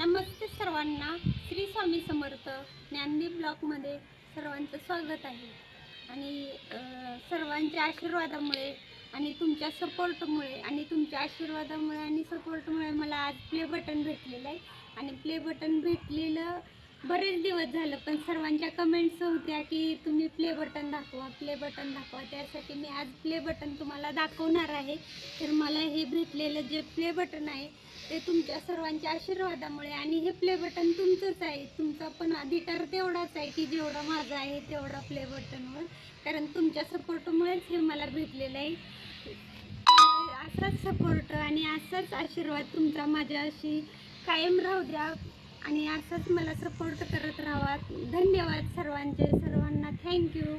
नमस्ते सर्वांना. श्री स्वामी समर्थ ज्ञानदीप ब्लॉकमध्ये सर्वांचं स्वागत आहे. आणि सर्वांच्या आशीर्वादामुळे आणि तुमच्या सपोर्टमुळे आणि तुमच्या आशीर्वादामुळे आणि सपोर्टमुळे मला आज प्ले बटन भेटलेलं आहे. आणि प्ले बटन भेटलेलं बरेच दिवस झालं पण सर्वांच्या कमेंट्स होत्या की तुम्ही प्ले बटन दाखवा प्ले बटन दाखवा. त्यासाठी मी आज प्ले बटन तुम्हाला दाखवणार आहे. तर मला हे भेटलेलं जे प्ले बटन आहे ते तुमच्या सर्वांच्या आशीर्वादामुळे आणि हे प्ले बटन तुमचंच आहे. तुमचा पण अधिकार तेवढाच आहे की जेवढा माझा आहे तेवढा प्ले बटनवर कारण तुमच्या सपोर्टमुळेच हे मला भेटलेलं आहे. असाच सपोर्ट आणि असाच आशीर्वाद तुमचा माझ्याशी कायम राहू द्या. आणि असंच मला सपोर्ट करत राहा धन्यवाद सर्वांचे. सर्वांना थँक्यू